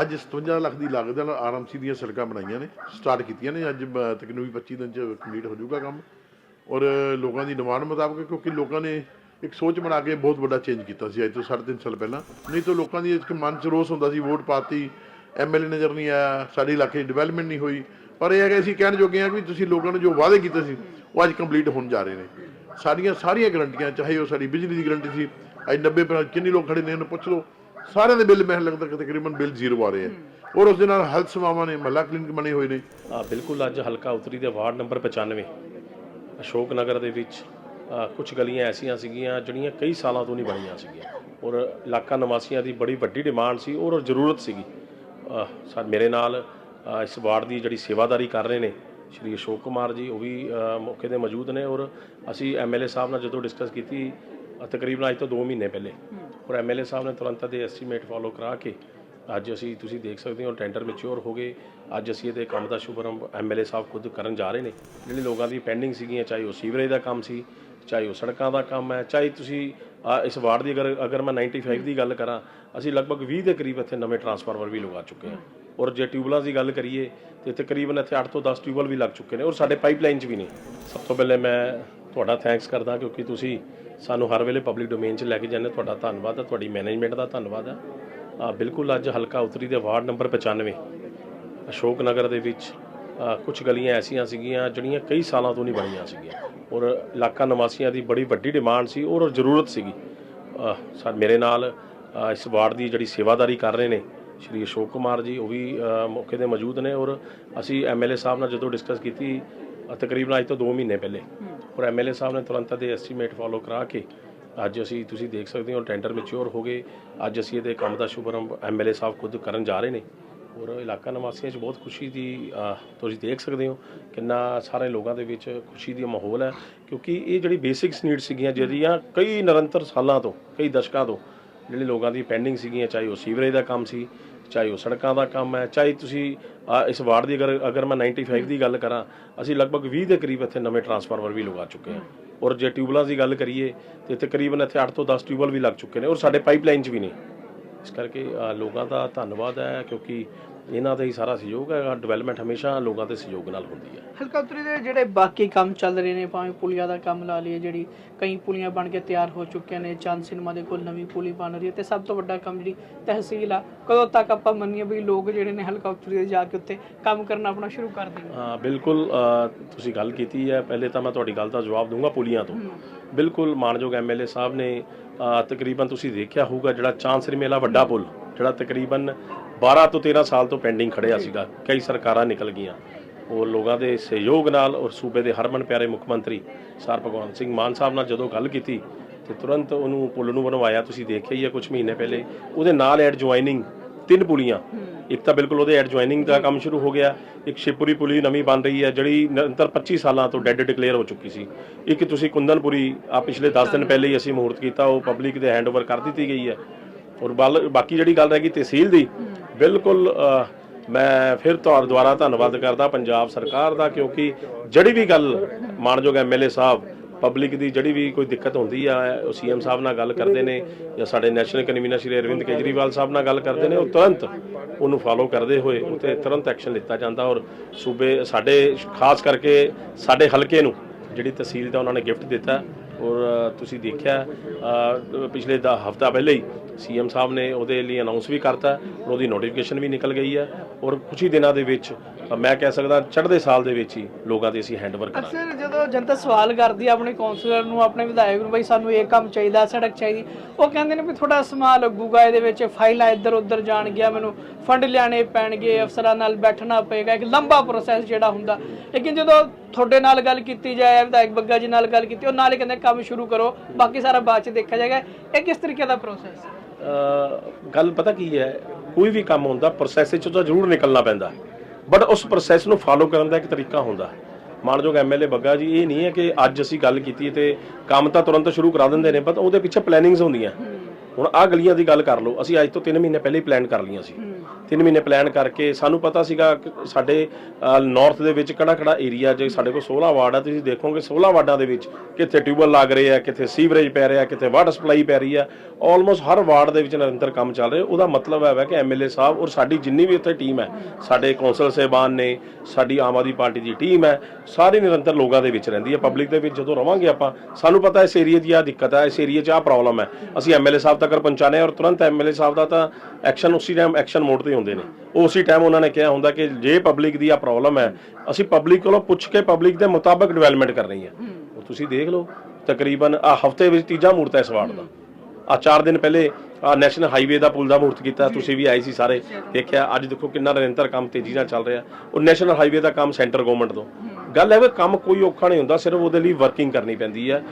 ਅੱਜ 57 ਲੱਖ ਦੀ ਲਾਗਤ ਨਾਲ ਆਰਐਮਸੀ ਦੀਆਂ ਸੜਕਾਂ ਬਣਾਈਆਂ ਨੇ ਸਟਾਰਟ ਕੀਤੀਆਂ ਨੇ, ਅੱਜ ਬ- ਤਕਰੀਬਨ 25 ਦਿਨ ਚ ਕੰਪਲੀਟ ਹੋ ਜਾਊਗਾ ਕੰਮ। ਔਰ ਲੋਕਾਂ ਦੀ ਡਿਮਾਂਡ ਮੁਤਾਬਕ, ਕਿਉਂਕਿ ਲੋਕਾਂ ਨੇ ਇੱਕ ਸੋਚ ਬਣਾ ਕੇ ਬਹੁਤ ਵੱਡਾ ਚੇਂਜ ਕੀਤਾ ਸੀ ਅੱਜ ਤੋਂ 3.5 ਸਾਲ ਪਹਿਲਾਂ। ਨਹੀਂ ਤਾਂ ਲੋਕਾਂ ਦੀ ਇੱਕ ਮਨ ਚ ਰੋਸ ਹੁੰਦਾ ਸੀ ਵੋਟ ਪਾਤੀ ਐਮਐਲਏ ਨਜ਼ਰ ਨਹੀਂ ਆਇਆ, ਸਾਡੇ ਇਲਾਕੇ 'ਚ ਡਿਵੈਲਪਮੈਂਟ ਨਹੀਂ ਹੋਈ। ਪਰ ਇਹ ਹੈ ਕਿ ਅਸੀਂ ਕਹਿਣ ਜੋਗੇ ਹਾਂ ਵੀ ਤੁਸੀਂ ਲੋਕਾਂ ਨੂੰ ਜੋ ਵਾਅਦੇ ਕੀਤੇ ਸੀ, ਉਹ ਅੱਜ ਕੰਪਲੀਟ ਹੋਣ ਜਾ ਰਹੇ ਨੇ। ਸਾਡੀਆਂ ਸਾਰੀਆਂ ਗਰੰਟੀਆਂ, ਚਾਹੇ ਉਹ ਸਾਡੀ ਬਿਜਲੀ ਦੀ ਗਰੰਟੀ ਸੀ, ਅੱਜ 90 ਕਿੰਨੇ ਲੋਕ ਖੜੇ ਨੇ, ਉਹਨੂੰ ਪੁੱਛ ਲਓ। ਸਾਰਿਆਂ ਦੇ ਬਿੱਲ ਮੈਨੂੰ ਲੱਗਦਾ ਕਿ ਤਕਰੀਬਨ ਬਿੱਲ ਜ਼ੀਰੋ ਆ ਰਹੇ ਆ। ਔਰ ਉਸ ਦੇ ਨਾਲ ਹੈਲਥ ਸੇਵਾਵਾਂ ਨੇ ਮਹੱਲਾ ਕਲੀਨਿਕ ਬਣੇ ਹੋਏ ਨੇ। ਆ ਬਿਲਕੁਲ ਅੱਜ ਹਲਕਾ ਉਤਰੀ ਦੇ ਵਾਰਡ ਨੰਬਰ 95 ਅਸ਼ੋਕ ਨਗਰ ਦੇ ਵਿੱਚ ਕੁਝ ਗਲੀਆਂ ਐਸੀਆਂ ਸੀਗੀਆਂ ਜਿਹੜੀਆਂ ਕਈ ਸਾਲਾਂ ਤੋਂ ਨਹੀਂ ਬਣੀਆਂ ਸੀਗੀਆਂ। ਔਰ ਇਲਾਕਾ ਨਿਵਾਸੀਆਂ ਦੀ ਬੜੀ ਵੱਡੀ ਡਿਮਾਂਡ ਸੀ ਔਰ ਜ਼ਰੂਰਤ ਸੀਗੀ। ਅ, ਮੇਰੇ ਨਾਲ ਇਸ ਵਾਰਡ ਦੀ ਜਿਹੜੀ ਸੇਵਾਦਾਰੀ ਕਰ ਰਹੇ ਨੇ ਸ਼੍ਰੀ ਅਸ਼ੋਕ ਕੁਮਾਰ ਜੀ ਉਹ ਵੀ ਮੌਕੇ ਤੇ ਮੌਜੂਦ ਨੇ। ਔਰ ਅਸੀਂ ਐਮਐਲਏ ਸਾਹਿਬ ਨਾਲ ਜਦੋਂ ਡਿਸਕਸ ਕੀਤੀ ਤਕਰੀਬਨ ਅੱਜ ਤੋਂ 2 ਮਹੀਨੇ ਪਹਿਲੇ ਔਰ ਐਮਐਲਏ ਸਾਹਿਬ ਨੇ ਤੁਰੰਤ ਦੇ ਐਸਟੀਮੇਟ ਫਾਲੋ ਕਰਾ ਕੇ ਅੱਜ ਅਸੀਂ ਤੁਸੀਂ ਦੇਖ ਸਕਦੇ ਹੋ ਟੈਂਡਰ ਮੈਚੁਰ ਹੋ ਗਏ। ਅੱਜ ਅਸੀਂ ਇਹਦੇ ਕੰਮ ਦਾ ਸ਼ੁਭਰੰਭ ਐਮਐਲਏ ਸਾਹਿਬ ਖੁਦ ਕਰਨ ਜਾ ਰਹੇ ਨੇ। ਜਿਹੜੇ ਲੋਕਾਂ ਦੀ ਪੈਂਡਿੰਗ ਸੀਗੀਆਂ ਚਾਹੇ ਉਹ ਸੀਵਰੇਜ ਦਾ ਕੰਮ ਸੀ ਚਾਹੇ ਉਹ ਸੜਕਾਂ ਦਾ ਕੰਮ ਹੈ ਚਾਹੇ ਤੁਸੀਂ ਅ, ਇਸ ਵਾਰਡ ਦੀ ਅਗਰ ਅਗਰ ਮੈਂ 95 ਦੀ ਗੱਲ ਕਰਾਂ ਅਸੀਂ ਲਗਭਗ 20 ਦੇ ਕਰੀਬ ਇੱਥੇ ਨਵੇਂ ਟਰਾਂਸਫਾਰਮਰ ਵੀ ਲਗਾ ਚੁੱਕੇ ਹਾਂ। ਔਰ ਜੇ ਟਿਊਬਲਾਂ ਦੀ ਗੱਲ ਕਰੀਏ ਤੇ ਤਕਰੀਬਨ ਇੱਥੇ 8 ਤੋਂ 10 ਟਿਊਬਲ ਵੀ ਲੱਗ ਚੁੱਕੇ ਨੇ ਔਰ ਸਾਡੇ ਪਾਈਪਲਾਈਨ 'ਚ ਵੀ ਨੇ। ਸਭ ਤੋਂ ਪਹਿਲੇ ਮੈਂ ਤੁਹਾਡਾ ਥੈਂਕਸ ਕਰਦਾ ਕਿਉਂਕਿ ਤੁਸੀਂ ਸਾਨੂੰ ਹਰ ਵੇਲੇ ਪਬਲਿਕ ਡੋਮੇਨ 'ਚ ਲੈ ਕੇ ਜਾਂਦੇ ਤੁਹਾਡਾ ਧੰਨਵਾਦ ਹੈ ਤੁਹਾਡੀ ਮੈਨੇਜਮੈਂਟ ਦਾ ਧੰਨਵਾਦ ਹੈ। ਆ ਬਿਲਕੁਲ ਅੱਜ ਹਲਕਾ ਉਤਰੀ ਦੇ ਵਾਰਡ ਨੰਬਰ 95 ਅਸ਼ੋਕ ਨਗਰ ਦੇ ਵਿੱਚ ਕੁਝ ਗਲੀਆਂ ਐਸੀਆਂ ਸੀਗੀਆਂ ਜਿਹੜੀਆਂ ਕਈ ਸਾਲਾਂ ਤੋਂ ਨਹੀਂ ਬਣੀਆਂ ਸੀਗੀਆਂ। ਔਰ ਇਲਾਕਾ ਨਿਵਾਸੀਆਂ ਦੀ ਬੜੀ ਵੱਡੀ ਡਿਮਾਂਡ ਸੀ ਔਰ ਜ਼ਰੂਰਤ ਸੀਗੀ। ਅ, ਮੇਰੇ ਨਾਲ ਇਸ ਵਾਰਡ ਦੀ ਜਿਹੜੀ ਸੇਵਾਦਾਰੀ ਕਰ ਰਹੇ ਨੇ ਸ਼੍ਰੀ ਅਸ਼ੋਕ ਕੁਮਾਰ ਜੀ ਉਹ ਵੀ ਮੌਕੇ ਤੇ ਮੌਜੂਦ ਨੇ ਔਰ ਅਸੀਂ ਐਮਐਲਏ ਸਾਹਿਬ ਨਾਲ ਜਦੋਂ ਡਿਸਕਸ ਕੀਤੀ ਤਕਰੀਬਨ ਅੱਜ ਤੋਂ 2 ਮਹੀਨੇ ਪਹਿਲੇ ਔਰ ਐਮਐਲਏ ਸਾਹਿਬ ਨੇ ਤੁਰੰਤ ਦੇ ਐਸਟੀਮੇਟ ਫਾਲੋ ਕਰਾ ਕੇ ਅੱਜ ਅਸੀਂ ਤੁਸੀਂ ਦੇਖ ਸਕਦੇ ਹੋ ਟੈਂਡਰ ਮੈਚੁਰ ਹੋ ਗਏ। ਅੱਜ ਅਸੀਂ ਇਹਦੇ ਕੰਮ ਦਾ ਸ਼ੁਭਰੰਭ ਐਮਐਲਏ ਸਾਹਿਬ ਖੁਦ ਕਰਨ ਜਾ ਰਹੇ ਨੇ। ਔਰ ਇਲਾਕਾ ਨਿਵਾਸੀਆਂ 'ਚ ਬਹੁਤ ਖੁਸ਼ੀ ਦੀ ਤੁਸੀਂ ਦੇਖ ਸਕਦੇ ਹੋ ਕਿੰਨਾ ਸਾਰੇ ਲੋਕਾਂ ਦੇ ਵਿੱਚ ਖੁਸ਼ੀ ਦੀ ਮਾਹੌਲ ਹੈ। ਕਿਉਂਕਿ ਇਹ ਜਿਹੜੀ ਬੇਸਿਕਸ ਨੀਡ ਸੀਗੀਆਂ, ਜਿਹੜੀਆਂ ਕਈ ਨਿਰੰਤਰ ਸਾਲਾਂ ਤੋਂ, ਕਈ ਦਸ਼ਕਾਂ ਤੋਂ ਜਿਹੜੇ ਲੋਕਾਂ ਦੀ ਪੈਂਡਿੰਗ ਸੀਗੀਆਂ ਚਾਹੇ ਉਹ ਸੀਵਰੇਜ ਦਾ ਕੰਮ ਸੀ ਚਾਹੇ ਉਹ ਸੜਕਾਂ ਦਾ ਕੰਮ ਹੈ ਚਾਹੇ ਤੁਸੀਂ ਅ, ਇਸ ਵਾਰਡ ਦੀ ਅਗਰ ਅਗਰ ਮੈਂ 95 ਦੀ ਗੱਲ ਕਰਾਂ ਅਸੀਂ ਲਗਭਗ 20 ਦੇ ਕਰੀਬ ਇੱਥੇ ਨਵੇਂ ਟਰਾਂਸਫਾਰਮਰ ਵੀ ਲਗਾ ਚੁੱਕੇ ਹਾਂ। ਔਰ ਜੇ ਟਿਊਬਲਾਂ ਦੀ ਗੱਲ ਕਰੀਏ ਤੇ ਤਕਰੀਬਨ ਇੱਥੇ 8 ਤੋਂ 10 ਟਿਊਬਲ ਵੀ ਲੱਗ ਚੁੱਕੇ ਨੇ ਔਰ ਸਾਡੇ ਪਾਈਪਲਾਈਨ 'ਚ ਵੀ ਨੇ। ਇਸ ਕਰਕੇ ਲੋਕਾਂ ਦਾ ਧੰਨਵਾਦ ਹੈ ਕਿਉਂਕਿ ਇਹਨਾਂ ਦਾ ਹੀ ਸਾਰਾ ਸਹਿਯੋਗ ਹੈ ਡਿਵੈਲਪਮੈਂਟ ਹਮੇਸ਼ਾ ਲੋਕਾਂ ਦੇ ਸਹਿਯੋਗ ਨਾਲ ਹੁੰਦੀ ਹੈ। ਹਲਕਾ ਉਤਰੀ ਦੇ ਜਿਹੜੇ ਬਾਕੀ ਕੰਮ ਚੱਲ ਰਹੇ ਨੇ ਭਾਵੇਂ ਪੁਲੀਆਂ ਦਾ ਕੰਮ ਲਾ ਲਈਏ ਜਿਹੜੀ ਕਈ ਪੁਲੀਆਂ ਬਣ ਕੇ ਤਿਆਰ ਹੋ ਚੁੱਕੀਆਂ ਨੇ ਚੰਦ ਸਿਨੇਮਾ ਦੇ ਕੋਲ ਨਵੀਂ ਪੁਲੀ ਬਣ ਰਹੀ ਹੈ ਤੇ ਸਭ ਤੋਂ ਵੱਡਾ ਕੰਮ ਜਿਹੜੀ ਤਹਿਸੀਲ ਆ ਕਦੋਂ ਤੱਕ ਆਪਾਂ ਮੰਨੀਏ ਵੀ ਲੋਕ ਜਿਹੜੇ ਨੇ ਹਲਕਾ ਉਤਰੀ ਦੇ ਜਾ ਕੇ ਉੱਤੇ ਕੰਮ ਕਰਨਾ ਆਪਣਾ ਸ਼ੁਰੂ ਕਰ ਦੇਣ ਹਾਂ ਬਿਲਕੁਲ ਤੁਸੀਂ ਗੱਲ ਕੀਤੀ ਹੈ ਪਹਿਲੇ ਤਾਂ ਮੈਂ ਤੁਹਾਡੀ ਗੱਲ ਦਾ ਜਵਾਬ ਦੂੰਗਾ ਪੁਲੀਆਂ ਤੋਂ। ਬਿਲਕੁਲ ਮਾਨਯੋਗ ਐਮਐਲਏ ਸਾਹਿਬ ਨੇ ਤਕਰੀਬਨ ਤੁਸੀਂ ਦੇਖਿਆ ਹੋਊਗਾ ਜਿਹੜਾ ਚਾਂਸਰੀ ਮੇਲਾ ਵੱਡਾ ਪੁਲ ਜਿਹੜਾ ਤਕਰੀਬਨ 12 ਤੋਂ 13 ਸਾਲ ਤੋਂ ਪੈਂਡਿੰਗ ਖੜਿਆ ਸੀਗਾ। ਕਈ ਸਰਕਾਰਾਂ ਨਿਕਲ ਗਈਆਂ। ਉਹ ਲੋਕਾਂ ਦੇ ਸਹਿਯੋਗ ਨਾਲ ਔਰ ਸੂਬੇ ਦੇ ਹਰਮਨ ਪਿਆਰੇ ਮੁੱਖ ਮੰਤਰੀ ਸਰ ਭਗਵੰਤ ਸਿੰਘ ਮਾਨ ਸਾਹਿਬ ਨਾਲ ਜਦੋਂ ਗੱਲ ਕੀਤੀ ਤੇ ਤੁਰੰਤ ਉਹਨੂੰ ਪੁਲ ਨੂੰ ਬਣਵਾਇਆ। ਤੁਸੀਂ ਦੇਖਿਆ ਹੀ ਹੈ ਕੁਝ ਮਹੀਨੇ ਪਹਿਲੇ ਉਹਦੇ ਨਾਲ ਐਡ ਜੁਆਇਨਿੰਗ ਤਿੰਨ ਪੁਲੀਆਂ। ਇੱਕ ਤਾਂ ਬਿਲਕੁਲ ਉਹਦੇ ਐਡਜੁਆਇਨਿੰਗ ਦਾ ਕੰਮ ਸ਼ੁਰੂ ਹੋ ਗਿਆ। ਇੱਕ ਸ਼ਿਵਪੁਰੀ ਪੁਲੀ ਨਵੀਂ ਬਣ ਰਹੀ ਹੈ ਜਿਹੜੀ ਨਿਰੰਤਰ 25 ਸਾਲਾਂ ਤੋਂ ਡੈੱਡ ਡਿਕਲੇਅਰ ਹੋ ਚੁੱਕੀ ਸੀ। ਇੱਕ ਤੁਸੀਂ ਕੁੰਦਨਪੁਰੀ ਆ ਪਿਛਲੇ 10 ਦਿਨ ਪਹਿਲੇ ਹੀ ਅਸੀਂ ਮੁਹੂਰਤ ਕੀਤਾ ਉਹ ਪਬਲਿਕ ਦੇ ਹੈਂਡਓਵਰ ਕਰ ਦਿੱਤੀ ਗਈ ਹੈ। ਔਰ ਬਾਕੀ ਜਿਹੜੀ ਗੱਲ ਰਹਿ ਗਈ ਤਹਿਸੀਲ ਦੀ ਬਿਲਕੁਲ ਮੈਂ ਫਿਰ ਤੁਹਾਡੇ ਦੁਆਰਾ ਧੰਨਵਾਦ ਕਰਦਾ ਪੰਜਾਬ ਸਰਕਾਰ ਦਾ, ਕਿਉਂਕਿ ਜਿਹੜੀ ਵੀ ਗੱਲ ਮਾਨਯੋਗ ਐਮਐਲਏ ਸਾਹਿਬ, ਪਬਲਿਕ ਦੀ ਜਿਹੜੀ ਵੀ ਕੋਈ ਦਿੱਕਤ ਹੁੰਦੀ ਆ, ਉਹ ਸੀਐਮ ਸਾਹਿਬ ਨਾਲ ਗੱਲ ਕਰਦੇ ਨੇ, ਜਾਂ ਸਾਡੇ ਨੈਸ਼ਨਲ ਕਨਵੀਨਰ ਸ਼੍ਰੀ ਅਰਵਿੰਦ ਕੇਜਰੀਵਾਲ ਸਾਹਿਬ ਨਾਲ ਗੱਲ ਕਰਦੇ ਨੇ, ਉਹ ਤੁਰੰਤ ਉਹਨੂੰ ਫਾਲੋ ਕਰਦੇ ਹੋਏ ਉਤੇ ਤੁਰੰਤ ਐਕਸ਼ਨ ਲਿੱਤਾ ਜਾਂਦਾ, ਔਰ ਸੂਬੇ ਸਾਡੇ, ਖਾਸ ਕਰਕੇ ਸਾਡੇ ਹਲਕੇ ਨੂੰ, ਜਿਹੜੀ ਤਹਿਸੀਲ ਦਾ ਉਹਨਾਂ ਨੇ ਗਿਫਟ ਦਿੱਤਾ ਔਰ ਤੁਸੀਂ ਦੇਖਿਆ ਪਿਛਲੇ ਦਾ, ਹਫਤਾ ਪਹਿਲੇ ਹੀ ਸੀਐਮ ਸਾਹਿਬ ਨੇ ਉਹਦੇ ਲਈ ਅਨਾਉਂਸ ਵੀ ਕਰਤਾ ਔਰ ਉਹਦੀ ਨੋਟੀਫਿਕੇਸ਼ਨ ਵੀ ਨਿਕਲ ਗਈ ਹੈ ਔਰ ਕੁਝ ਹੀ ਦਿਨਾਂ ਦੇ ਵਿੱਚ ਮੈਂ ਕਹਿ ਸਕਦਾ ਚੜ੍ਹਦੇ ਸਾਲ ਦੇ ਵਿੱਚ ਹੀ ਲੋਕਾਂ ਦੇ ਅਸੀਂ ਹੈਂਡਓਵਰ ਕਰਾਂਗੇ। ਅਕਸਰ ਜਦੋਂ ਜਨਤਾ ਸਵਾਲ ਕਰਦੀ ਆ ਆਪਣੇ ਕਾਉਂਸਲਰ ਨੂੰ, ਆਪਣੇ ਵਿਧਾਇਕ ਨੂੰ, ਬਈ ਸਾਨੂੰ ਇਹ ਕੰਮ ਚਾਹੀਦਾ, ਸੜਕ ਚਾਹੀਦੀ, ਉਹ ਕਹਿੰਦੇ ਨੇ ਵੀ ਥੋੜਾ ਸਮਾਂ ਲੱਗੂਗਾ ਇਹਦੇ ਵਿੱਚ, ਫਾਈਲਾਂ ਇੱਧਰ ਉੱਧਰ ਜਾਣਗੀਆਂ, ਮੈਨੂੰ ਫੰਡ ਲਿਆਣੇ ਪੈਣਗੇ, ਅਫਸਰਾਂ ਨਾਲ ਬੈਠਣਾ ਪਏਗਾ, ਇੱਕ ਲੰਬਾ ਪ੍ਰੋਸੈਸ ਜਿਹੜਾ ਹੁੰਦਾ। ਲੇਕਿਨ ਜਦੋਂ ਤੁਹਾਡੇ ਨਾਲ ਗੱਲ ਕੀਤੀ ਜਾਏ, ਵਿਧਾਇਕ ਬੱਗਾ ਜੀ ਨਾਲ ਗੱਲ ਕੀਤੀ, ਉਹ ਨਾਲ ਹੀ ਕਹਿੰਦੇ ਕੰਮ ਸ਼ੁਰੂ ਕਰੋ, ਬਾਕੀ ਸਾਰਾ ਬਾਅਦ ਚ ਦੇਖਿਆ ਜਾਏਗਾ। ਇਹ ਕਿਸ ਤਰੀਕੇ ਦਾ ਪ੍ਰੋਸੈਸ ਹੈ ਗੱਲ ਪਤਾ ਕੀ ਹੈ, ਕੋਈ ਵੀ ਕੰਮ ਹੁੰਦਾ ਪ੍ਰੋਸੈਸ ਵਿੱਚੋਂ ਤਾਂ ਜ਼ਰੂਰ ਨਿਕਲਣਾ ਪੈਂਦਾ। ਬਟ ਉਸ ਪ੍ਰੋਸੈਸ ਨੂੰ ਫਾਲੋ ਕਰਨ ਦਾ ਇੱਕ ਤਰੀਕਾ ਹੁੰਦਾ। ਮਾਨਯੋਗ ਐਮਐਲਏ ਬੱਗਾ ਜੀ, ਇਹ ਨਹੀਂ ਹੈ ਕਿ ਅੱਜ ਅਸੀਂ ਗੱਲ ਕੀਤੀ ਤੇ ਕੰਮ ਤਾਂ ਤੁਰੰਤ ਸ਼ੁਰੂ ਕਰਾ ਦਿੰਦੇ ਨੇ ਪਰ ਉਹਦੇ ਪਿੱਛੇ ਪਲੈਨਿੰਗਸ ਹੁੰਦੀਆਂ। ਹੁਣ ਆਹ ਗਲੀਆਂ ਦੀ ਗੱਲ ਕਰ ਲਓ ਅਸੀਂ ਅੱਜ ਤੋਂ 3 ਮਹੀਨੇ ਪਹਿਲੇ ਹੀ ਪਲਾਨ ਕਰ ਲਈਆਂ ਸੀ। 3 ਮਹੀਨੇ ਪਲਾਨ ਕਰਕੇ ਸਾਨੂੰ ਪਤਾ ਸੀਗਾ ਸਾਡੇ ਨਾਰਥ ਦੇ ਵਿੱਚ ਕਿਹੜਾ ਕਿਹੜਾ ਏਰੀਆ ਜੇ ਸਾਡੇ ਕੋਲ 16 ਵਾਰਡ ਆ ਤੁਸੀਂ ਦੇਖੋਗੇ 16 ਵਾਰਡਾਂ ਦੇ ਵਿੱਚ ਕਿੱਥੇ ਟਿਊਬਲ ਲੱਗ ਰਹੇ ਆ ਕਿੱਥੇ ਸੀਵਰੇਜ ਪੈ ਰਿਹਾ ਕਿੱਥੇ ਵਾਟਰ ਸਪਲਾਈ ਪੈ ਰਹੀ ਆ। ਆਲਮੋਸਟ ਹਰ ਵਾਰਡ ਦੇ ਵਿੱਚ ਨਿਰੰਤਰ ਕੰਮ ਚੱਲ ਰਿਹਾ। ਉਹਦਾ ਮਤਲਬ ਹੈ ਕਿ ਐਮਐਲਏ ਸਾਹਿਬ ਔਰ ਸਾਡੀ ਜਿੰਨੀ ਵੀ ਉੱਥੇ ਟੀਮ ਹੈ ਸਾਡੇ ਕੌਂਸਲ ਸਹਿਬਾਨ ਨੇ ਸਾਡੀ ਆਮ ਆਦਮੀ ਪਾਰਟੀ ਦੀ ਟੀਮ ਹੈ ਸਾਰੇ ਨਿਰੰਤਰ ਲੋਕਾਂ ਦੇ ਵਿੱਚ ਰਹਿੰਦੀ ਹੈ ਪਬਲਿਕ ਦੇ ਵਿੱਚ ਜਦੋਂ ਰਵਾਂਗੇ ਆਪਾਂ ਸਾਨੂੰ ਪਤਾ ਇਸ ਏਰੀਆ ਦੀ ਆ ਦਿੱਕਤ ਹੈ ਇਸ ਏਰੀਆ 'ਚ ਆ ਪ੍ਰੋਬਲਮ ਹੈ। ਅਸੀਂ ਐਮਐਲਏ ਸਾਹਿਬ ਤੱਕ ਪਹੁੰਚਾਣੇ ਔਰ ਤੁਰੰਤ ਐਮਐਲਏ ਸਾਹਿਬ ਦਾ ਤਾਂ ਐਕਸ਼ਨ ਉਸੇ ਟਾਈਮ ਐਕਸ਼ਨ ਮੋਡ ਤੇ ਹੁੰਦੇ ਨੇ। ਉਹ ਉਸੇ ਟਾਈਮ ਉਹਨਾਂ ਨੇ ਕਿਹਾ ਹੁੰਦਾ ਕਿ ਜੇ ਪਬਲਿਕ ਦੀ ਆ ਪ੍ਰੋਬਲਮ ਹੈ, ਅਸੀਂ ਪਬਲਿਕ ਕੋਲੋਂ ਪੁੱਛ ਕੇ ਪਬਲਿਕ ਦੇ ਮੁਤਾਬਕ ਡਿਵੈਲਪਮੈਂਟ ਕਰਨੀ ਹੈ। ਉਹ ਤੁਸੀਂ ਦੇਖ ਲਓ, ਤਕਰੀਬਨ ਆ ਹਫ਼ਤੇ ਵਿੱਚ ਤੀਜਾ ਮੂਰਤ ਹੈ ਇਸ ਵਾਰਡ ਦਾ। ਆ 4 ਦਿਨ ਪਹਿਲੇ ਆ ਨੈਸ਼ਨਲ ਹਾਈਵੇ ਦਾ ਪੁਲ ਦਾ ਮੂਰਤ ਕੀਤਾ, ਤੁਸੀਂ ਵੀ ਆਏ ਸੀ ਸਾਰੇ, ਦੇਖਿਆ, ਅੱਜ ਦੇਖੋ ਕਿੰਨਾ ਨਿਰੰਤਰ ਕੰਮ ਤੇਜ਼ੀ ਨਾਲ ਚੱਲ ਰਿਹਾ। ਉਹ ਨੈਸ਼ਨਲ ਹਾਈਵੇ ਦਾ ਕੰਮ ਸੈਂਟਰ ਗਵਰਨਮੈਂਟ ਤੋਂ। ਗੱਲ ਹੈ ਵੀ ਕੰਮ ਕੋਈ ਔਖਾ ਨਹੀਂ ਹੁੰਦਾ, ਸਿਰਫ ਉਹਦੇ ਲਈ ਵਰਕਿੰਗ ਕਰਨੀ ਪੈਂਦੀ ਹੈ।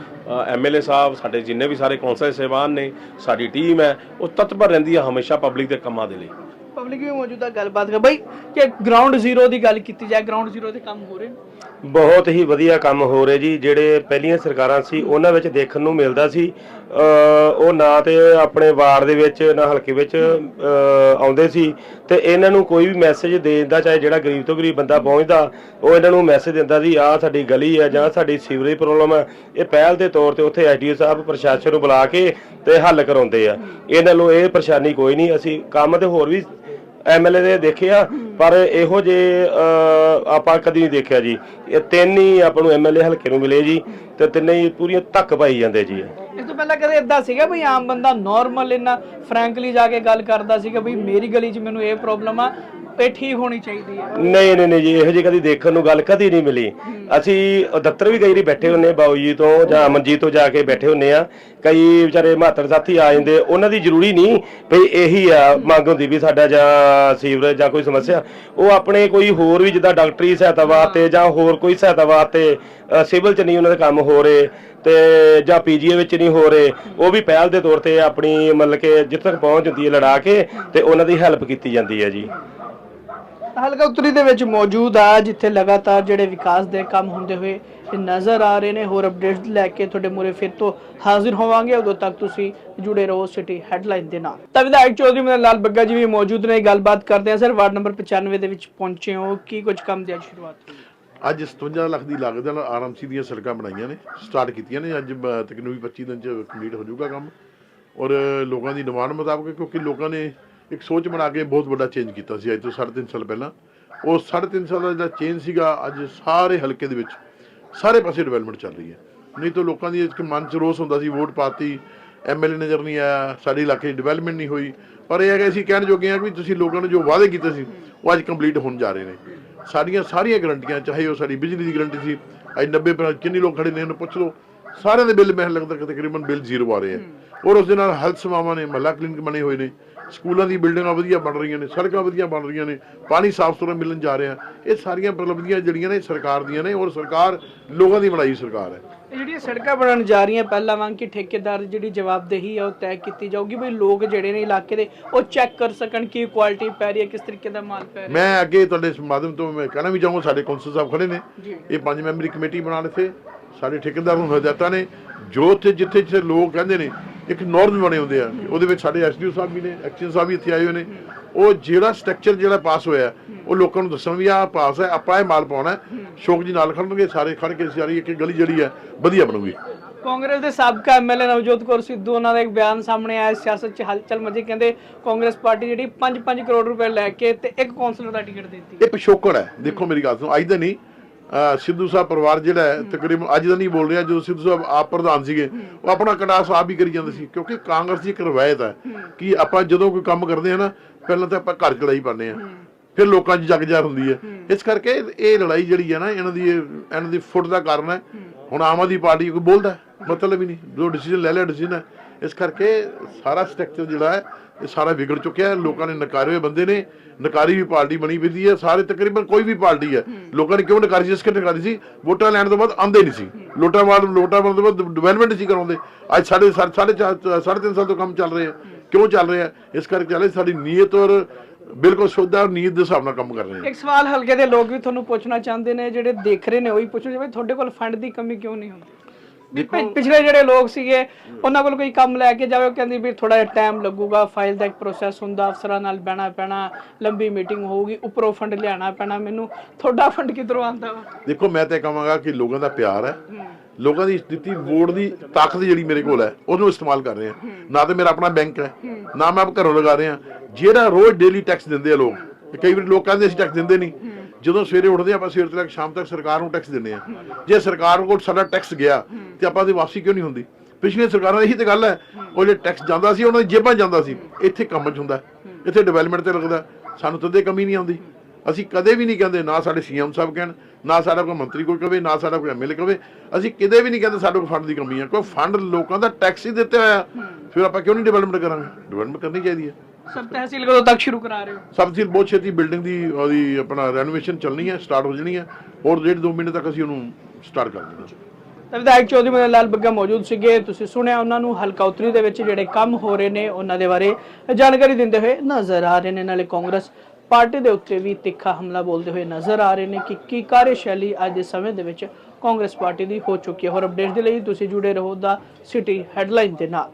ਐਮਐਲਏ ਸਾਹਿਬ, ਸਾਡੇ ਜਿੰਨੇ ਵੀ ਸਾਰੇ ਕੌਂਸਲ ਸਹਿਬਾਨ ਨੇ, ਸਾਡੀ ਟੀਮ ਹੈ, ਉਹ ਤਤਪਰ ਰਹਿੰਦੀ ਹੈ ਹਮੇਸ਼ਾ ਪਬਲਿਕ ਦੇ ਕੰਮਾਂ ਦੇ ਲਈ। ਪਬਲਿਕ ਵੀ ਮੌਜੂਦਾ ਗੱਲਬਾਤ ਕਰ। ਬਈ, ਕਿ ਗਰਾਊਂਡ ਜ਼ੀਰੋ ਦੀ ਗੱਲ ਕੀਤੀ ਜਾਏ ਗਰਾਊਂਡ ਜ਼ੀਰੋ ਤੇ ਕੰਮ ਹੋ ਰਹੇ ਨੇ? ਬਹੁਤ ਹੀ ਵਧੀਆ ਕੰਮ ਹੋ ਰਹੇ ਜੀ, ਜਿਹੜੇ ਪਹਿਲੀਆਂ ਸਰਕਾਰਾਂ ਸੀ, ਉਹਨਾਂ ਵਿੱਚ ਦੇਖਣ ਨੂੰ ਮਿਲਦਾ ਸੀ। ਉਹ ਨਾ ਤੇ ਆਪਣੇ ਵਾਰਡ ਦੇ ਵਿੱਚ, ਨਾ ਹਲਕੇ ਵਿੱਚ ਆਉਂਦੇ ਸੀ। ਤੇ ਇਹਨਾਂ ਨੂੰ ਕੋਈ ਵੀ ਮੈਸੇਜ ਦੇ, ਚਾਹੇ ਜਿਹੜਾ ਗਰੀਬ ਤੋਂ ਗਰੀਬ ਬੰਦਾ ਪਹੁੰਚਦਾ, ਉਹ ਇਹਨਾਂ ਨੂੰ ਮੈਸੇਜ ਦਿੰਦਾ ਸੀ ਆਹ ਸਾਡੀ ਗਲੀ ਹੈ ਜਾਂ ਸਾਡੀ ਸੀਵਰੇਜ ਪ੍ਰੋਬਲਮ ਹੈ ਇਹ ਪਹਿਲ ਦੇ ਤੌਰ ਤੇ ਉੱਥੇ ਐਸਡੀਓ ਸਾਹਿਬ, ਪ੍ਰਸ਼ਾਸਨ ਨੂੰ ਬੁਲਾ ਕੇ ਤੇ ਹੱਲ ਕਰਾਉਂਦੇ ਆ। ਇਹਨਾਂ ਨੂੰ ਇਹ ਪਰੇਸ਼ਾਨੀ ਕੋਈ ਨਹੀਂ, ਅਸੀਂ ਕੰਮ ਤੇ ਹੋਰ ਵੀ ਐਮਐਲਏ ਦੇ ਦੇਖੇ ਪਰ ਇਹੋ ਜੇ ਆਪਾਂ ਕਦੀ ਨਹੀਂ ਦੇਖਿਆ ਜੀ। ਇਹ ਤਿੰਨ ਹੀ ਆਪਾਂ ਨੂੰ ਐਮਐਲਏ ਹਲਕੇ ਨੂੰ ਮਿਲੇ ਜੀ, ਤੇ ਤਿੰਨੇ ਹੀ ਪੂਰੀਆਂ ਧੱਕ ਪਾਈ ਜਾਂਦੇ ਜੀ। ਇਸ ਤੋਂ ਪਹਿਲਾਂ ਕਦੇ ਇਦਾਂ ਸੀਗਾ ਬਈ ਆਮ ਬੰਦਾ ਨਾਰਮਲ ਇੰਨਾ ਫ੍ਰੈਂਕਲੀ ਜਾ ਕੇ ਗੱਲ ਕਰਦਾ ਸੀਗਾ ਬਈ ਮੇਰੀ ਗਲੀ 'ਚ ਮੈਨੂੰ ਇਹ ਪ੍ਰੋਬਲਮ ਆ ਠੀਕ ਹੋਣੀ ਚਾਹੀਦੀ ਹੈ। ਨਹੀਂ ਨਹੀਂ ਨਹੀਂ ਜੀ ਇਹੋ ਜਿਹੀ ਕਦੀ ਦੇਖਣ ਨੂੰ ਗੱਲ ਕਦੀ ਨਹੀਂ ਮਿਲੀ। ਅਸੀਂ ਦਫ਼ਤਰ ਵੀ ਕਈ ਵਾਰੀ ਬੈਠੇ ਹੁੰਨੇ ਬਾਊ ਜੀ ਤੋਂ ਜਾਂ ਅਮਨਜੀਤ ਤੋਂ ਜਾ ਕੇ ਬੈਠੇ ਹੁੰਨੇ ਆ ਕਈ ਵਿਚਾਰੇ ਮਾਤਰ ਸਾਥੀ ਆ ਜਾਂਦੇ ਉਹਨਾਂ ਦੀ ਜ਼ਰੂਰੀ ਨਹੀਂ ਭਈ ਇਹੀ ਆ ਮੰਗ ਹੁੰਦੀ ਵੀ ਸਾਡਾ ਜਾਂ ਸੀਵਰੇਜ ਜਾਂ ਕੋਈ ਸਮੱਸਿਆ। ਉਹ ਆਪਣੇ ਕੋਈ ਹੋਰ ਵੀ ਜਿੱਦਾਂ ਡਾਕਟਰੀ ਸਹਾਇਤਾ ਵਾਸਤੇ ਜਾਂ ਹੋਰ ਕੋਈ ਸਹਾਇਤਾ ਵਾਸਤੇ ਅ, ਸਿਵਲ ਚ ਨਹੀਂ ਉਹਨਾਂ ਦੇ ਕੰਮ ਹੋ ਰਹੇ ਤੇ ਜਾਂ ਪੀਜੀਏ ਵਿੱਚ ਨਹੀਂ ਹੋ ਰਹੇ ਉਹ ਵੀ ਪਹਿਲ ਦੇ ਤੌਰ ਤੇ ਆਪਣੀ ਮਤਲਬ ਕਿ ਜਿੱਥੇ ਤੱਕ ਪਹੁੰਚ ਹੁੰਦੀ ਹੈ ਲੜਾ ਕੇ ਤੇ ਉਹਨਾਂ ਦੀ ਹੈਲਪ ਕੀਤੀ ਜਾਂਦੀ ਹੈ ਜੀ। ਹਲਕਾ ਉੱਤਰੀ ਦੇ ਵਿੱਚ ਮੌਜੂਦ ਆ, ਜਿੱਥੇ ਲਗਾਤਾਰ ਜਿਹੜੇ ਵਿਕਾਸ ਦੇ ਕੰਮ ਹੁੰਦੇ ਹੋਏ ਨਜ਼ਰ ਆ ਰਹੇ ਨੇ। ਹੋਰ ਅਪਡੇਟਸ ਲੈ ਕੇ ਤੁਹਾਡੇ ਮੂਰੇ ਫਿਰ ਤੋਂ ਹਾਜ਼ਰ ਹੋਵਾਂਗੇ। ਉਦੋਂ ਤੱਕ ਤੁਸੀਂ ਜੁੜੇ ਰਹੋ ਸਿਟੀ ਹੈਡਲਾਈਨ ਦੇ ਨਾਲ। ਤਾਂ ਵਿਧਾਇਕ ਚੌਧਰੀ ਮੇਰੇ ਲਾਲ ਬੱਗਾ ਜੀ ਵੀ ਮੌਜੂਦ ਨੇ। ਗੱਲਬਾਤ ਕਰਦੇ ਆ ਸਰ, ਵਾਰਡ ਨੰਬਰ 95 ਦੇ ਵਿੱਚ ਪਹੁੰਚੇ ਹੋ। ਕੀ ਕੁਝ ਕੰਮ ਦੀ ਅੱਜ ਸ਼ੁਰੂਆਤ ਹੋਈ? ਅੱਜ 57 ਲੱਖ ਦੀ ਲਾਗਤ ਨਾਲ ਆਰਐਮਸੀ ਦੀਆਂ ਸੜਕਾਂ ਬਣਾਈਆਂ ਨੇ। ਸਟਾਰਟ ਕੀਤੀਆਂ ਨੇ। ਅੱਜ ਤਕਰੀਬਨ 25 ਦਿਨ ਚ ਕੰਪਲੀਟ ਹੋ ਜਾਊਗਾ ਕੰਮ। ਔਰ ਲੋਕਾਂ ਦੀ ਡਿਮਾਂਡ ਮੁਤਾਬਕ, ਕਿਉਂਕਿ ਲੋਕਾਂ ਨੇ ਇੱਕ ਸੋਚ ਬਣਾ ਕੇ ਬਹੁਤ ਵੱਡਾ ਚੇਂਜ ਕੀਤਾ ਸੀ ਅੱਜ ਤੋਂ 3.5 ਸਾਲ ਪਹਿਲਾਂ। ਉਹ 3.5 ਸਾਲ ਦਾ ਜਿਹੜਾ ਚੇਂਜ ਸੀਗਾ ਅੱਜ ਸਾਰੇ ਹਲਕੇ ਦੇ ਵਿੱਚ ਸਾਰੇ ਪਾਸੇ ਡਿਵੈਲਪਮੈਂਟ ਚੱਲ ਰਹੀ ਹੈ। ਨਹੀਂ ਤਾਂ ਲੋਕਾਂ ਦੀ ਇੱਕ ਮਨ ਚ ਰੋਸ ਹੁੰਦਾ ਸੀ ਵੋਟ ਪਾਤੀ ਐਮਐਲਏ ਨਜ਼ਰ ਨਹੀਂ ਆਇਆ ਸਾਡੇ ਇਲਾਕੇ 'ਚ ਡਿਵੈਲਪਮੈਂਟ ਨਹੀਂ ਹੋਈ। ਪਰ ਇਹ ਹੈ ਕਿ ਅਸੀਂ ਕਹਿਣ ਜੋਗੇ ਹਾਂ ਕਿ ਤੁਸੀਂ ਲੋਕਾਂ ਨੂੰ ਜੋ ਵਾਅਦੇ ਕੀਤੇ ਸੀ ਉਹ ਅੱਜ ਕੰਪਲੀਟ ਹੋਣ ਜਾ ਰਹੇ ਨੇ। ਸਾਡੀਆਂ ਸਾਰੀਆਂ ਗਰੰਟੀਆਂ ਚਾਹੇ ਉਹ ਸਾਡੀ ਬਿਜਲੀ ਦੀ ਗਰੰਟੀ ਸੀ ਅੱਜ 90% ਕਿੰਨੇ ਲੋਕ ਖੜੇ ਨੇ ਇਹਨੂੰ ਪੁੱਛ ਲਓ। ਸਾਰਿਆਂ ਦੇ ਬਿੱਲ ਮੈਨੂੰ ਲੱਗਦਾ ਕਿ ਤਕਰੀਬਨ ਬਿੱਲ ਜ਼ੀਰੋ ਆ ਰਹੇ ਆ ਔਰ ਉਸ ਦੇ ਨਾਲ ਹੈਲਥ ਸੇਵਾਵਾਂ ਨੇ ਮਹੱਲਾ ਕਲੀਨਿਕ ਬਣੇ ਹੋਏ ਨੇ। ਸਕੂਲਾਂ ਦੀ ਬਿਲਡਿੰਗਾਂ ਵਧੀਆ ਬਣ ਰਹੀਆਂ ਨੇ ਸੜਕਾਂ ਵਧੀਆ ਬਣ ਰਹੀਆਂ ਨੇ ਪਾਣੀ ਸਾਫ਼ ਸੁਥਰਾ ਮਿਲਣ ਜਾ ਰਿਹਾ। ਇਹ ਸਾਰੀਆਂ ਉਪਲਬਧੀਆਂ ਜਿਹੜੀਆਂ ਨੇ ਸਰਕਾਰ ਦੀਆਂ ਨੇ ਔਰ ਸਰਕਾਰ ਲੋਕਾਂ ਦੀ ਬਣਾਈ ਸਰਕਾਰ ਹੈ। ਇਹ ਜਿਹੜੀਆਂ ਸੜਕਾਂ ਬਣਨ ਜਾ ਰਹੀਆਂ ਪਹਿਲਾਂ ਵਾਂਗ ਕਿ ਠੇਕੇਦਾਰ ਜਿਹੜੀ ਜਵਾਬਦੇਹੀ ਹੈ ਉਹ ਤੈਅ ਕੀਤੀ ਜਾਊਗੀ ਬਈ ਲੋਕ ਜਿਹੜੇ ਨੇ ਇਲਾਕੇ ਦੇ ਉਹ ਚੈੱਕ ਕਰ ਸਕਣ ਕਿ ਕੁਆਲਿਟੀ ਪੈ ਰਹੀ ਹੈ ਕਿਸ ਤਰੀਕੇ ਦਾ ਮਾਲ ਪੈ ਰਿਹਾ। ਮੈਂ ਅੱਗੇ ਤੁਹਾਡੇ ਮਾਧਿਅਮ ਤੋਂ ਮੈਂ ਕਹਿਣਾ ਵੀ ਚਾਹੂੰਗਾ ਸਾਡੇ ਕੌਂਸਲ ਸਾਹਿਬ ਖੜੇ ਨੇ। ਇਹ ਪੰਜ ਮੈਂਬਰੀ ਕਮੇਟੀ ਬਣਾ ਲਿੱਥੇ ਸਾਡੇ ਠੇਕੇਦਾਰ ਨੂੰ ਹਦਾਇਤਾਂ ਨੇ। ਜੋ ਤੇ ਜਿੱਥੇ ਜਿੱਥੇ ਲੋਕ ਕਹਿੰਦੇ ਨੇ ਇੱਕ ਨੋਰਮ ਬਣੇ ਹੁੰਦੇ ਆ। ਉਹਦੇ ਵਿੱਚ ਸਾਡੇ ਐਸਡੀਓ ਸਾਹਿਬ ਵੀ ਨੇ ਐਕਸ਼ਨ ਸਾਹਿਬ ਵੀ ਇੱਥੇ ਆਏ ਹੋਏ ਨੇ। ਉਹ ਜਿਹੜਾ ਸਟਰਕਚਰ ਜਿਹੜਾ ਪਾਸ ਹੋਇਆ ਉਹ ਲੋਕਾਂ ਨੂੰ ਦੱਸਣ ਵੀ ਆ ਪਾਸ ਹੈ ਆਪਾਂ ਇਹ ਮਾਲ ਪਾਉਣਾ। ਸ਼ੋਕ ਜੀ ਨਾਲ ਖੜਨਗੇ ਸਾਰੇ ਖੜ ਕੇ ਸਾਰੀ ਇੱਕ ਗਲੀ ਜਿਹੜੀ ਹੈ ਵਧੀਆ ਬਣੂਗੀ। ਕਾਂਗਰਸ ਦੇ ਸਾਬਕਾ ਐਮਐਲਏ ਨਵਜੋਤ ਕੌਰ ਸਿੱਧੂ ਉਹਨਾਂ ਦਾ ਇੱਕ ਬਿਆਨ ਸਾਹਮਣੇ ਆਇਆ ਸਿਆਸਤ 'ਚ ਹਲਚਲ ਮਚੀ। ਕਹਿੰਦੇ ਕਾਂਗਰਸ ਪਾਰਟੀ ਜਿਹੜੀ 5-5 ਕਰੋੜ ਰੁਪਏ ਲੈ ਕੇ ਤੇ ਇੱਕ ਕੌਂਸਲਰ ਦਾ ਟਿਕਟ ਦਿੱਤੀ। ਇਹ ਪਿਛੋਕੜ ਹੈ। ਦੇਖੋ ਮੇਰੀ ਗੱਲ ਸੁਣੋ ਅੱਜ ਦਾ ਨਹੀਂ ਸਿੱਧੂ ਸਾਹਿਬ ਪਰਿਵਾਰ ਜਿਹੜਾ ਹੈ, ਤਕਰੀਬਨ ਅੱਜ ਦਾ ਨਹੀਂ ਬੋਲ ਰਿਹਾ, ਜਦੋਂ ਸਿੱਧੂ ਸਾਹਿਬ ਆਪ ਪ੍ਰਧਾਨ ਸੀਗੇ, ਉਹ ਆਪਣਾ ਕਟਾਸ ਆਪ ਹੀ ਕਰੀ ਜਾਂਦੇ ਸੀ, ਕਿਉਂਕਿ ਕਾਂਗਰਸ ਦੀ ਇੱਕ ਰਵਾਇਤ ਹੈ ਕਿ ਆਪਾਂ ਜਦੋਂ ਕੋਈ ਕੰਮ ਕਰਦੇ ਹਾਂ ਨਾ, ਪਹਿਲਾਂ ਤਾਂ ਆਪਾਂ ਘਰ ਚ ਪਾਉਂਦੇ ਆ ਫਿਰ ਲੋਕਾਂ 'ਚ ਜਗਜਾਰ ਹੁੰਦੀ ਹੈ। ਇਸ ਕਰਕੇ ਇਹ ਲੜਾਈ ਜਿਹੜੀ ਹੈ ਨਾ, ਇਹਨਾਂ ਦੀ ਇਹਨਾਂ ਦੀ ਫੁੱਟ ਦਾ ਕਾਰਨ ਹੈ। ਹੁਣ ਆਮ ਆਦਮੀ ਪਾਰਟੀ ਕੋਈ ਬੋਲਦਾ ਮਤਲਬ ਹੀ ਨਹੀਂ, ਜੋ ਡਿਸੀਜਨ ਲੈ ਲਿਆ ਡਿਸੀਜਨ ਹੈ। ਇਸ ਕਰਕੇ ਸਾਰਾ ਸਟਰਕਚਰ ਜਿਹੜਾ ਹੈ ਇਹ ਸਾਰਾ ਵਿਗੜ ਚੁੱਕਿਆ ਹੈ। ਲੋਕਾਂ ਨੇ ਨਕਾਰੇ ਹੋਏ ਬੰਦੇ ਨੇ। ਨਕਾਰੀ ਵੀ ਪਾਰਟੀ ਬਣੀ ਫਿਰਦੀ ਹੈ। ਸਾਰੇ ਤਕਰੀਬਨ ਕੋਈ ਵੀ ਪਾਰਟੀ ਹੈ। ਲੋਕਾਂ ਨੇ ਕਿਉਂ ਨਕਾਰੀ ਸੀ? ਇਸ ਕਰਕੇ ਨਕਾਰੀ ਸੀ? ਵੋਟਾਂ ਲੈਣ ਤੋਂ ਬਾਅਦ ਆਂਦੇ ਨਹੀਂ ਸੀ। ਲੋਟਾਂ ਬਾਅਦ ਲੋਟਾਂ ਬਾਅਦ ਤੋਂ ਬਾਅਦ ਡਿਵੈਲਪਮੈਂਟ ਸੀ ਕਰਾਉਂਦੇ। ਅੱਜ ਸਾਡੇ ਸਾ- ਸਾਢੇ ਚਾਰ ਸਾਢੇ ਤਿੰਨ ਸਾਲ ਤੋਂ ਕੰਮ ਚੱਲ ਰਹੇ ਕਿਉਂ ਚੱਲ ਰਹੇ ਇਸ ਕਰਕੇ ਚੱਲ ਸਾਡੀ ਨੀਅਤ ਔਰ ਬਿਲਕੁਲ ਸ਼ੁੱਧ ਨੀਅਤ ਦੇ ਹਿਸਾਬ ਨਾਲ ਕੰਮ ਕਰ ਰਹੇ ਆ ਇੱਕ ਸਵਾਲ ਹਲਕੇ ਦੇ ਲੋਕ ਵੀ ਤੁਹਾਨੂੰ ਪੁੱਛਣਾ ਚਾਹੁੰਦੇ ਨੇ ਜਿਹੜੇ ਦੇਖ ਰਹੇ ਨੇ ਉਹੀ ਪੁੱਛੋ ਜਿਵੇਂ ਤੁਹਾਡੇ ਕੋਲ ਫੰਡ ਦੀ ਕਮੀ ਕਿਉਂ ਨਹੀਂ ਹੁੰਦੀ? ਵੀ ਪਿ- ਪਿਛਲੇ ਜਿਹੜੇ ਲੋਕ ਸੀਗੇ ਉਹਨਾਂ ਕੋਲ ਕੋਈ ਕੰਮ ਲੈ ਕੇ ਜਾਵੇ ਉਹ ਕਹਿੰਦੀ ਵੀ ਥੋੜਾ ਜਿਹਾ ਟਾਈਮ ਲੱਗੂਗਾ ਫਾਈਲ ਦਾ ਇੱਕ ਪ੍ਰੋਸੈਸ ਹੁੰਦਾ ਅਫਸਰਾਂ ਨਾਲ ਬਹਿਣਾ ਪੈਣਾ ਲੰਬੀ ਮੀਟਿੰਗ ਹੋਊਗੀ ਉੱਪਰੋਂ ਫੰਡ ਲਿਆਣਾ ਪੈਣਾ ਮੈਨੂੰ ਤੁਹਾਡਾ ਫੰਡ ਕਿੱਧਰੋਂ ਆਉਂਦਾ ਵਾ? ਦੇਖੋ ਮੈਂ ਤਾਂ ਕਹਾਂਗਾ ਕਿ ਲੋਕਾਂ ਦਾ ਪਿਆਰ ਹੈ। ਲੋਕਾਂ ਦੀ ਦਿੱਤੀ ਵੋਟ ਦੀ ਤਾਕਤ ਜਿਹੜੀ ਮੇਰੇ ਕੋਲ ਹੈ ਉਹਨੂੰ ਇਸਤੇਮਾਲ ਕਰ ਰਹੇ ਆ ਨਾ ਤੇ ਮੇਰਾ ਆਪਣਾ ਬੈਂਕ ਹੈ ਨਾ ਮੈਂ ਆਪ ਘਰੋਂ ਲਗਾ ਰਿਹਾ। ਜਿਹੜਾ ਰੋਜ਼ ਡੇਲੀ ਟੈਕਸ ਦਿੰਦੇ ਆ ਲੋਕ ਤੇ ਕਈ ਵਾਰੀ ਲੋਕ ਕਹਿੰਦੇ ਅਸੀਂ ਟੈਕਸ ਦਿੰਦੇ ਨਹੀਂ। ਜਦੋਂ ਸਵੇਰੇ ਉੱਠਦੇ ਆਪਾਂ ਸਵੇਰ ਤੋਂ ਲੈ ਕੇ ਸ਼ਾਮ ਤੱਕ ਸਰਕਾਰ ਨੂੰ ਟੈਕਸ ਦਿੰਦੇ ਆ ਜੇ ਸਰਕਾਰ ਕੋਲ ਸਾਡਾ ਟੈਕਸ ਗਿਆ ਤੇ ਆਪਾਂ ਦੀ ਵਾਪਸੀ ਕਿਉਂ ਨਹੀਂ ਹੁੰਦੀ? ਪਿਛਲੀਆਂ ਸਰਕਾਰਾਂ ਇਹੀ ਤੇ ਗੱਲ ਹੈ, ਉਹ ਜੇ ਟੈਕਸ ਜਾਂਦਾ ਸੀ, ਉਹਨਾਂ ਦੀ ਜੇਬਾਂ 'ਚ ਜਾਂਦਾ ਸੀ, ਇੱਥੇ ਕੰਮ 'ਚ ਹੁੰਦਾ ਇੱਥੇ ਡਿਵੈਲਪਮੈਂਟ ਤੇ ਲੱਗਦਾ ਸਾਨੂੰ ਤਦੇ ਕਮੀ ਨਹੀਂ ਆਉਂਦੀ। ਅਸੀਂ ਕਦੇ ਵੀ ਨਹੀਂ ਕਹਿੰਦੇ, ਨਾ ਸਾਡੇ ਸੀਐਮ ਸਾਹਿਬ ਕਹਿਣ, ਨਾ ਸਾਡਾ ਕੋਈ ਮੰਤਰੀ ਕੋਈ ਕਵੇ, ਨਾ ਸਾਡਾ ਕੋਈ ਐਮਐਲਏ ਕਵੇ। ਅਸੀਂ ਕਿਤੇ ਵੀ ਨਹੀਂ ਕਹਿੰਦੇ ਸਾਡੇ ਕੋਲ ਫੰਡ ਦੀ ਕਮੀ ਹੈ ਕੋਈ ਫੰਡ ਲੋਕਾਂ ਦਾ ਟੈਕਸ ਹੀ ਦਿੱਤੇ ਹੋਇਆ। ਫਿਰ ਆਪਾਂ ਕਿਉਂ ਨਹੀਂ ਡਿਵੈਲਪਮੈਂਟ ਕਰਾਂਗੇ? ਡਿਵੈਲਪਮੈਂਟ ਕਰਨੀ ਚਾਹੀਦੀ ਹੈ। ਸਰ ਤਹਿਸੀਲ ਕਦੋਂ ਤੱਕ ਸ਼ੁਰੂ ਕਰਾ ਰਹੇ ਹੋ? ਸਭ ਤੋਂ ਬਹੁਤ ਛੇਤੀ ਬਿਲਡਿੰਗ ਦੀ ਉਹਦੀ ਆਪਣਾ ਰੈਨੋਵੇਸ਼ਨ ਚੱਲਣੀ ਹੈ ਸਟਾਰਟ ਹੋ ਜਾਣੀ ਹੈ ਹੋਰ ਡੇਢ ਦੋ ਮਹੀਨੇ ਤੱਕ ਅਸੀਂ ਉਹਨੂੰ ਸਟਾਰਟ ਕਰ ਦੇਣਾ। ਤਾਂ ਵਿਧਾਇਕ ਚੌਧਰੀ ਮਦਨ ਲਾਲ ਬੱਗਾ ਮੌਜੂਦ ਸੀਗੇ ਤੁਸੀਂ ਸੁਣਿਆ ਉਹਨਾਂ ਨੂੰ ਹਲਕਾ ਉਤਰੀ ਦੇ ਵਿੱਚ ਜਿਹੜੇ ਕੰਮ ਹੋ ਰਹੇ ਨੇ ਉਹਨਾਂ ਦੇ ਬਾਰੇ ਜਾਣਕਾਰੀ ਦਿੰਦੇ ਹੋਏ ਨਜ਼ਰ ਆ ਰਹੇ ਨੇ। ਨਾਲੇ ਕਾਂਗਰਸ ਪਾਰਟੀ ਦੇ ਉੱਤੇ ਵੀ ਤਿੱਖਾ ਹਮਲਾ ਬੋਲਦੇ ਹੋਏ ਨਜ਼ਰ ਆ ਰਹੇ ਨੇ ਕਿ ਕੀ ਕਾਰਜਸ਼ੈਲੀ ਅੱਜ ਦੇ ਸਮੇਂ ਦੇ ਵਿੱਚ ਕਾਂਗਰਸ ਪਾਰਟੀ ਦੀ ਹੋ ਚੁੱਕੀ ਹੈ। ਹੋਰ ਅਪਡੇਟ ਦੇ ਲਈ ਤੁਸੀਂ ਜੁੜੇ ਰਹੋ ਦਾ ਸਿਟੀ ਹੈਡਲਾਈਨ ਦੇ ਨਾਲ।